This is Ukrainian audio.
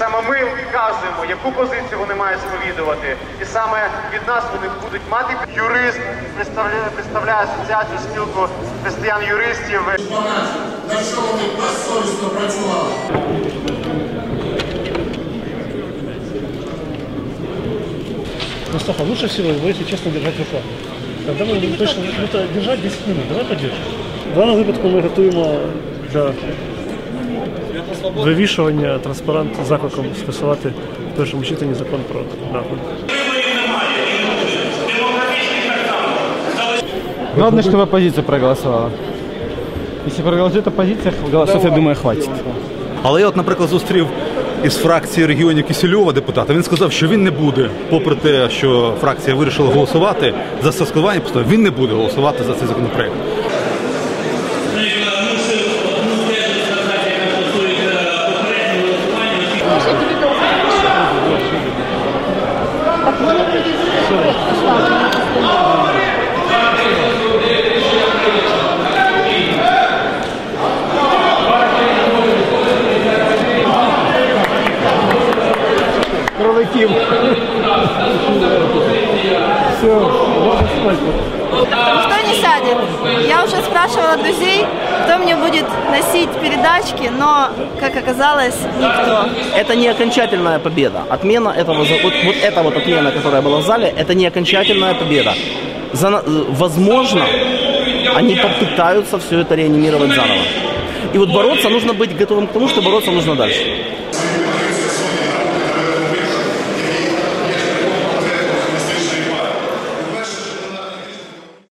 Саме ми вказуємо, яку позицію вони мають сповідувати. І саме від нас вони будуть мати юрист, представляє, представляє асоціацію спілку християн-юристів. на що вони безсовісно працювали. Мустафа, лучше всего его, если честно, держать в. Когда ми точно ну, держать 10 минут, давай подержимо. В даному випадку ми готуємо для вивішування транспарант закликом скасувати в першому читанні закон про нахуй. Главное, чтобы оппозиция проголосовала. Если проголосует оппозиция, голосов, я думаю, хватит. Але я, от, наприклад, зустрів із фракції регіонів Кисельова депутата. Він сказав, що він не буде, попри те, що фракція вирішила голосувати за скасування, постанови, він не буде голосувати за цей законопроект. Кроликів. Никто не сядет. Я уже спрашивала друзей, кто мне будет носить передачки, но, как оказалось, никто. Это не окончательная победа. Отмена этого, за- вот, вот эта вот отмена, которая была в зале, это не окончательная победа. За э, возможно, они попытаются все это реанимировать заново. И вот бороться нужно быть готовым к тому, что бороться нужно дальше.